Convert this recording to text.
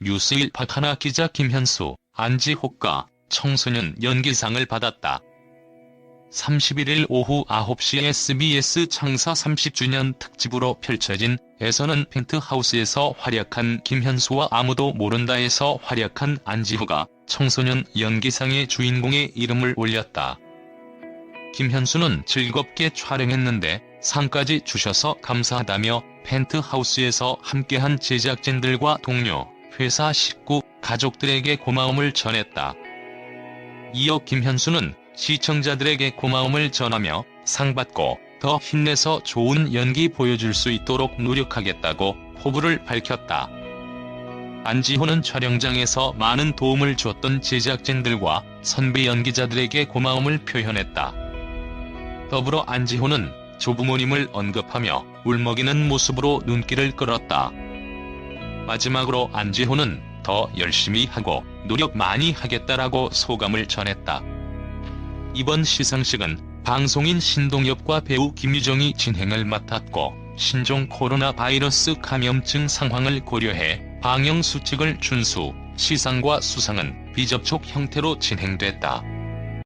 뉴스일 박하나 기자 김현수, 안지호가 청소년 연기상을 받았다. 31일 오후 9시 SBS 창사 30주년 특집으로 펼쳐진 에서는 펜트하우스에서 활약한 김현수와 아무도 모른다에서 활약한 안지호가 청소년 연기상의 주인공의 이름을 올렸다. 김현수는 즐겁게 촬영했는데 상까지 주셔서 감사하다며 펜트하우스에서 함께한 제작진들과 동료, 회사 식구, 가족들에게 고마움을 전했다. 이어 김현수는 시청자들에게 고마움을 전하며 상 받고 더 힘내서 좋은 연기 보여줄 수 있도록 노력하겠다고 포부를 밝혔다. 안지호는 촬영장에서 많은 도움을 줬던 제작진들과 선배 연기자들에게 고마움을 표현했다. 더불어 안지호는 조부모님을 언급하며 울먹이는 모습으로 눈길을 끌었다. 마지막으로 안지호는 더 열심히 하고 노력 많이 하겠다라고 소감을 전했다. 이번 시상식은 방송인 신동엽과 배우 김유정이 진행을 맡았고 신종 코로나 바이러스 감염증 상황을 고려해 방역 수칙을 준수, 시상과 수상은 비접촉 형태로 진행됐다.